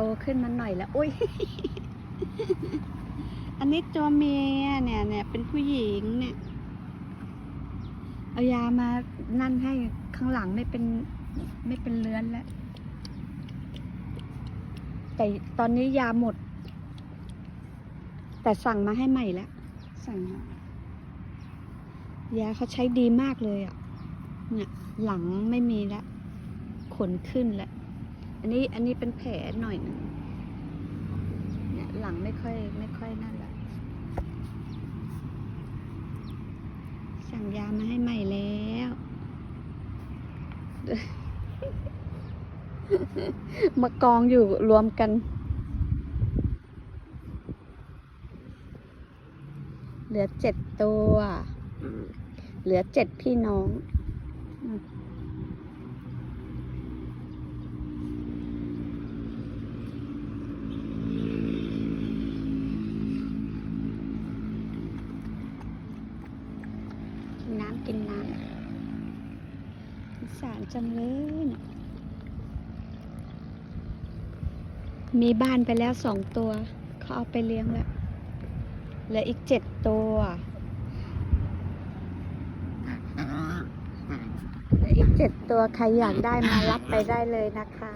ตขึ้นมาหน่อยแล้วอุ้ย อันนี้ตัวเมียเนี่ยเนี่ยเป็นผู้หญิงเนี่ย เอายามานั่นให้ข้างหลังไม่เป็นไม่เป็นเลื้อนแล้ว แต่ตอนนี้ยาหมด แต่สั่งมาให้ใหม่แล้ว สั่งมายาเขาใช้ดีมากเลยอะ เนี่ยหลังไม่มีแล้ว ขนขึ้นแล้ว อันนี้อันนี้เป็นแผลหน่อยหนึงเนี่ยหลังไม่ค่อยไม่ค่อยนั่นละสั่งยามาให้ใหม่แล้วมากองอยู่รวมกัน เหลือเจ็ดตัว เหลือเจ็ดพี่น้องอืมกินน้ำกินน้ำสงสาร จังเลยนะมีบ้านไปแล้วสองตัว เขาเอาไปเลี้ยงแล้วเหลืออีกเจ็ดตัวเหลืออีกเจ็ดตัวใครอยากได้มารับไปได้เลยนะคะ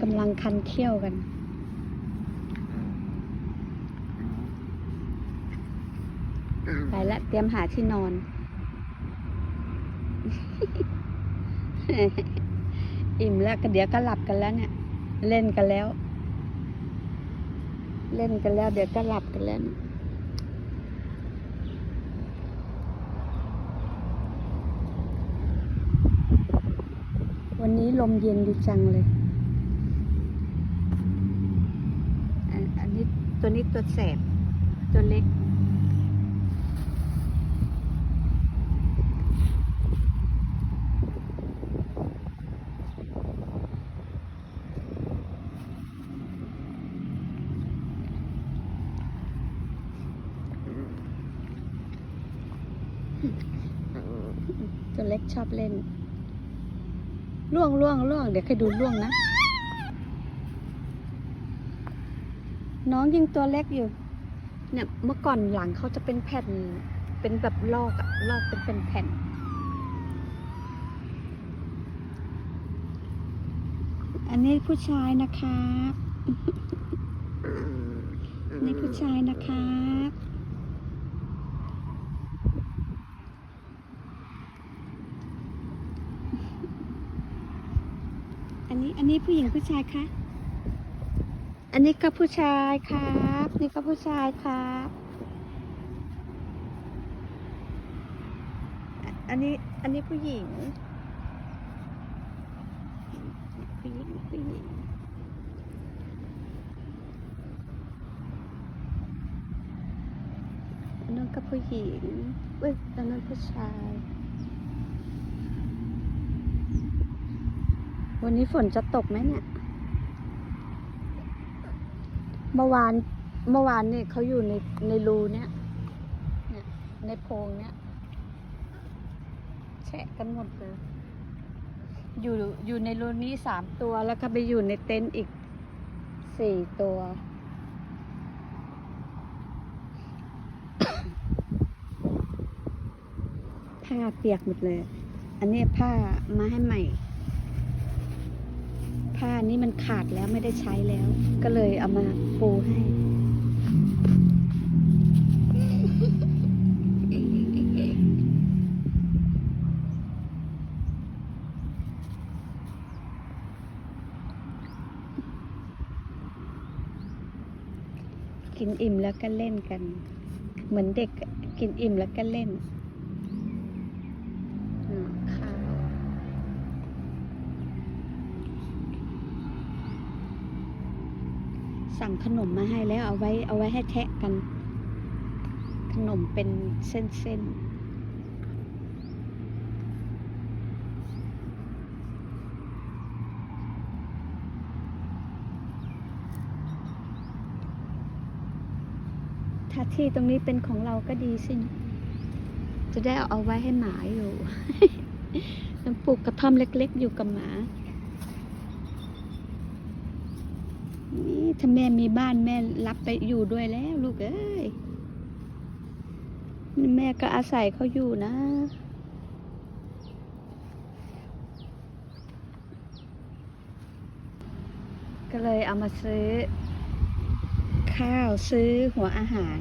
กำลังคันเขี้ยวกัน ไปละเตรียมหาที่นอน อิ่มแล้วก็เดี๋ยวก็หลับกันแล้วเนี่ย เล่นกันแล้ว เล่นกันแล้ว เดี๋ยวก็หลับกันแล้วเนี่ยวันนี้ลมเย็นดีจังเลยอันอันนี้ ตัวนี้ตัวแสบ ตัวเล็ก ตัวเล็กชอบเล่น ล่วงล่วงล่วงเดี๋ยวใครดูล่วงนะ น้องยังตัวเล็กอยู่ เนี่ยเมื่อก่อนหลังเขาจะเป็นแผ่น เป็นแบบลอกอะลอกเป็นเป็นแผ่นอันนี้ผู้ชายนะครับนี่ผู้ชายนะครับอันนี้อันนี้ผู้หญิงผู้ชายคะ อันนี้ก็ผู้ชายครับ นี่ก็ผู้ชายครับ อันนี้ อันนี้ผู้หญิง ผู้หญิง ผู้หญิง อันนั้นก็ผู้หญิงเว้ย อันนั้นผู้ชาย วันนี้ฝนจะตกไหมเนี่ย เมื่อวานเมื่อวานนี่เขาอยู่ในในรูเนี้ยเนี่ยในโพรงเนี้ยแฉะกันหมดเลย อยู่อยู่ในรูนี้สามตัวแล้วก็ไปอยู่ในเต็นท์อีกสี่ตัว ผ้าเปียกหมดเลย อันนี้ผ้ามาให้ใหม่ ผ้านี้มันขาดแล้วไม่ได้ใช้แล้ว ก็เลยเอามาปูให้กินอิ่มแล้วก็เล่นกัน เหมือนเด็กกินอิ่มแล้วก็เล่นอ่าข้าว สั่งขนมมาให้แล้วเอาไว้เอาไว้ให้แทะกัน ขนมเป็นเส้นาที่ตรงนี้เป็นของเราก็ดีสินจะได้เอาไว้ให้หมาอยู่ ปลูกกระท่อมเล็กๆอยู่กับหมา นี่ถ้าแม่มีบ้านแม่รับไปอยู่ด้วยแล้วลูกเอ้ยแม่ก็อาศัยเขาอยู่นะ ก็เลยเอามาซื้อ ข้าวซื้อหัวอาหาร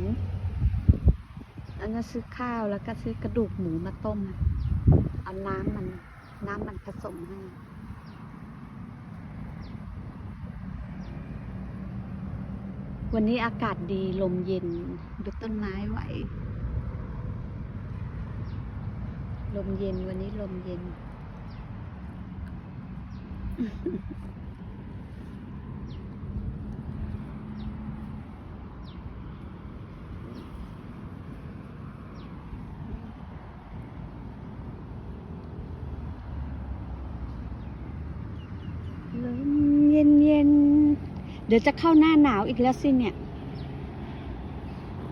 อันนั้นซื้อข้าวแล้วก็ซื้อกระดูกหมูมาต้ม เอาน้ำมัน น้ำมันผสมให้ วันนี้อากาศดีลมเย็น ดูต้นไม้ไหว ลมเย็นวันนี้ลมเย็น ลม เดี๋ยวจะเข้าหน้าหนาวอีกแล้วสิเนี่ย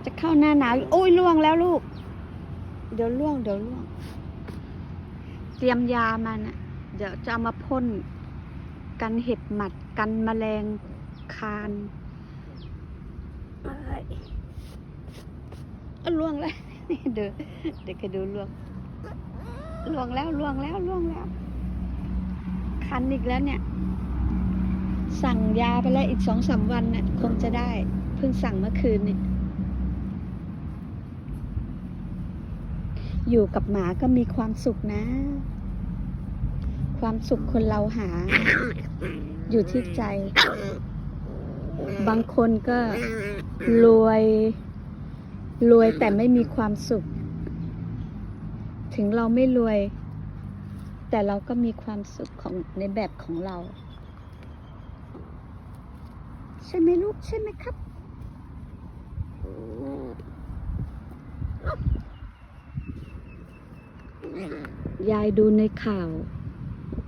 จะเข้าหน้าหนาวโอ้ยล่วงแล้วลูก เดี๋ยวล่วงเดี๋ยวล่วง เตรียมยามานะเดี๋ยวจะเอามาพ่นกันเห็บหมัดกันแมลงคานอ้ยเอาล่วงแล้วนี่เดี๋ยวเดี๋ยวแกดูล่วงล่วงแล้วล่วงแล้วล่วงแล้ว คันอีกแล้วเนี่ย สั่งยาไปแล้วอีกสองสามวันเนี่ยคงจะได้ เพิ่งสั่งเมื่อคืนนี่อยู่กับหมาก็มีความสุขนะ ความสุขคนเราหา อยู่ที่ใจ บางคนก็รวย รวยแต่ไม่มีความสุข ถึงเราไม่รวย แต่เราก็มีความสุขของในแบบของเรา ใช่ไหมลูกใช่ไหมครับยายดูในข่าว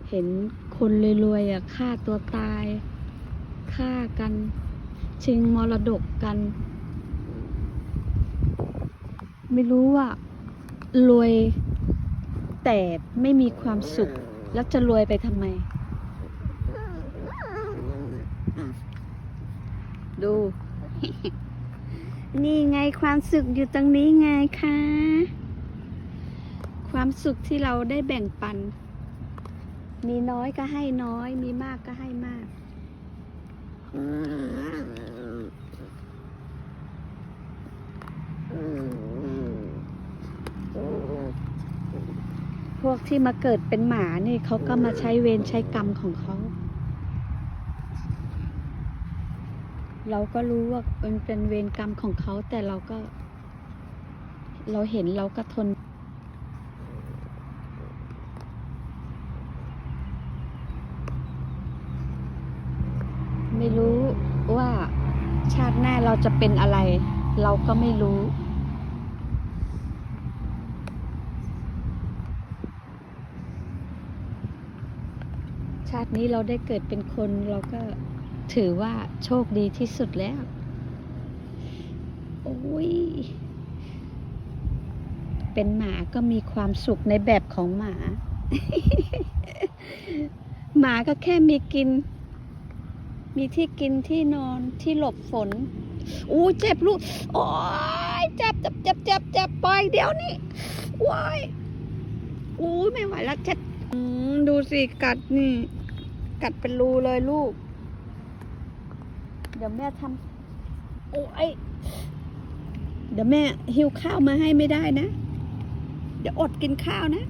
เห็นคนรวยๆอะฆ่าตัวตายฆ่ากัน ชิงมรดกกัน ไม่รู้ว่ารวยแต่ไม่มีความสุข แล้วจะรวยไปทำไม ดู นี่ไงความสุขอยู่ตรงนี้ไงคะ ความสุขที่เราได้แบ่งปัน มีน้อยก็ให้น้อย มีมากก็ให้มากพวกที่มาเกิดเป็นหมานี่เขาก็มาใช้เวรใช้กรรมของเขา เราก็รู้ว่ามันเป็นเวรกรรมของเขาแต่เราก็ เราเห็นเราก็ทน ไม่รู้ว่าชาติหน้าเราจะเป็นอะไร เราก็ไม่รู้ ชาตินี้เราได้เกิดเป็นคนเราก็ ถือว่าโชคดีที่สุดแล้ว โอ้ย เป็นหมาก็มีความสุขในแบบของหมา หมาก็แค่มีกิน มีที่กินที่นอนที่หลบฝน อู้เจ็บลูก โอ้ยเจ็บเจ็บเจ็บเจ็บเจ็บปล่อยเดี๋ยวนี้ว้ายอู้ไม่ไหวแล้วเจ็บดูสิกัดนี่ กัดเป็นรูเลยลูก เดี๋ยวแม่ทำโอ้ยเดี๋ยวแม่หิวข้าวมาให้ไม่ได้นะ เดี๋ยวอดกินข้าวนะ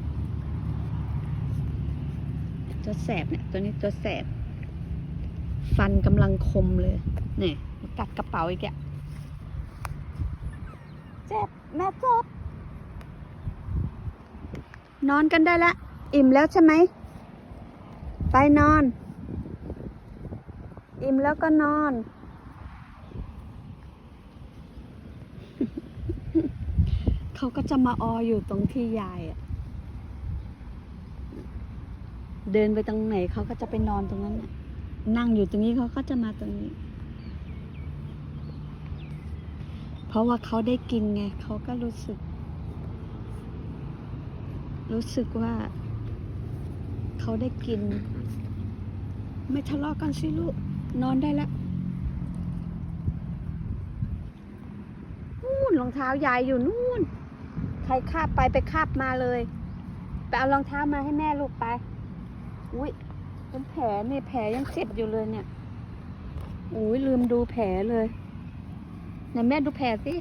ตัวแสบเนี่ย ตัวนี้ตัวแสบ ฟันกำลังคมเลยเนี่ยกัดกระเป๋าอีกอะเจ็บแม่เจ็บนอนกันได้ละ อิ่มแล้วใช่ไหม ไปนอน อิ่มแล้วก็นอน เขาก็จะมาอออยู่ตรงที่ยายอะเดินไปตรงไหนเขาก็จะไปนอนตรงนั้น นั่งอยู่ตรงนี้เขาก็จะมาตรงนี้ เพราะว่าเขาได้กินไงเขาก็รู้สึก รู้สึกว่า เขาได้กิน ไม่ทะเลาะกันสิลูก นอนได้แล้วนู่นรองเท้ายายอยู่นู่น ใครคาบไปไปคาบมาเลย ไปเอารองเท้ามาให้แม่ลูกไป อุ้ยเป็นแผลเนี่ยแผลยังเจ็บอยู่เลยเนี่ย อุ้ยลืมดูแผลเลยไหนแม่ดูแผลสิ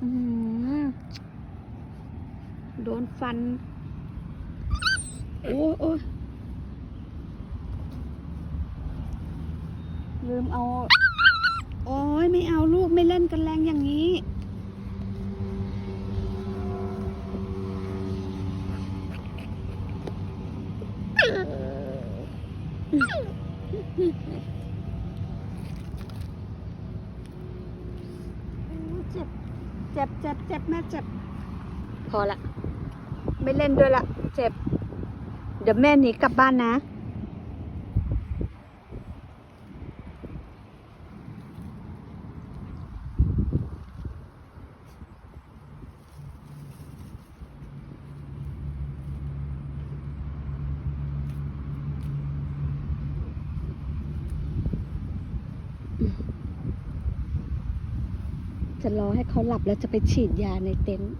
อือหือโดนฟัน โอ้ยโอ้ย ลืมเอา โอ้ยไม่เอาลูกไม่เล่นกันแรงอย่างนี้ เจ็บ เจ็บเจ็บเจ็บแม่เจ็บ พอละ ไม่เล่นด้วยละ เจ็บ เดี๋ยวแม่หนีกลับบ้านนะจะ รอให้เขาหลับแล้วจะไปฉีดยาในเต็นท์